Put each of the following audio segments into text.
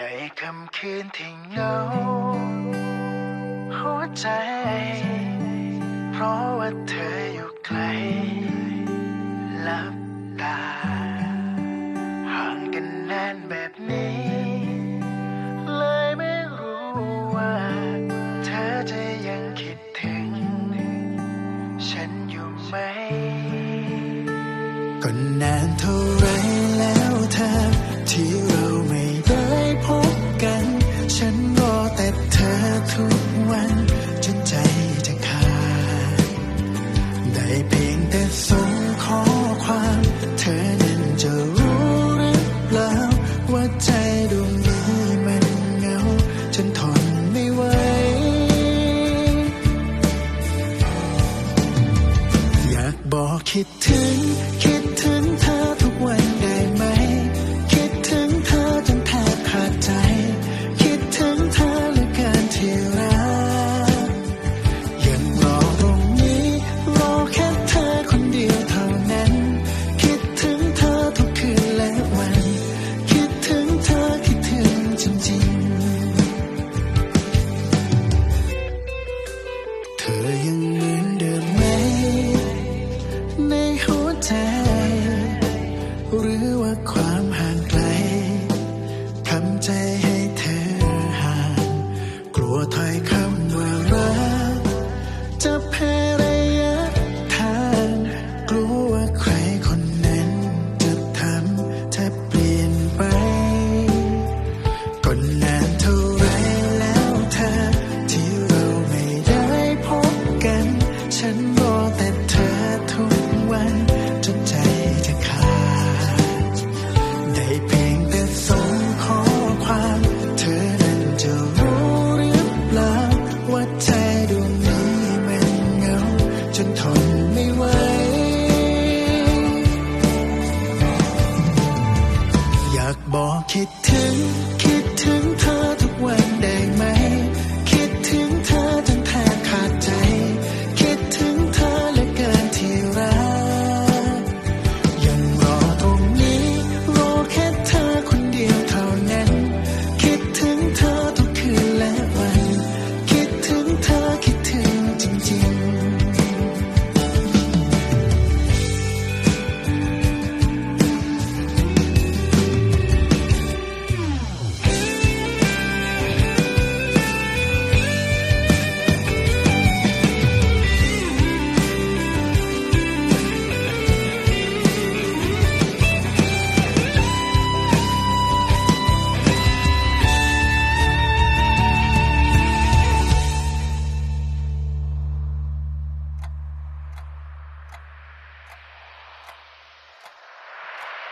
ในคำคืนที่เงาหัวใจ เพราะว่าเธออยู่ไกลหลับตาห่างกันนานแบบนี้ เลยไม่รู้ว่า เธอจะยังคิดถึง ฉันอยู่ไหมก็นานเท่าไรแล้วเธอที่ คิดถึง คิดถึงคิด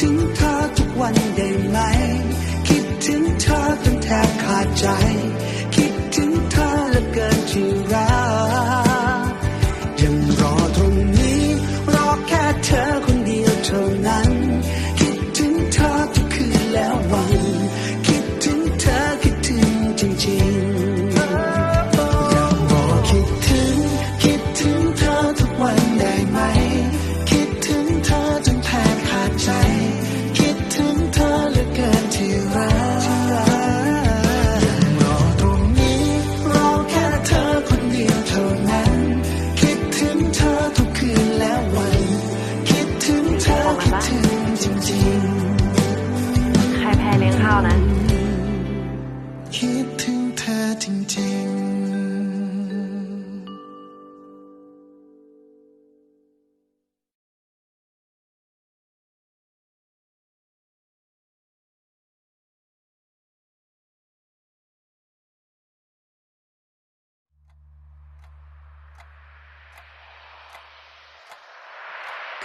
ถึงเธอทุกวันได้ไหม คิดถึงเธอจนแท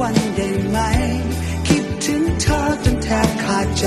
วันได้ไหม คิดถึงเธอจนแทบขาดใจ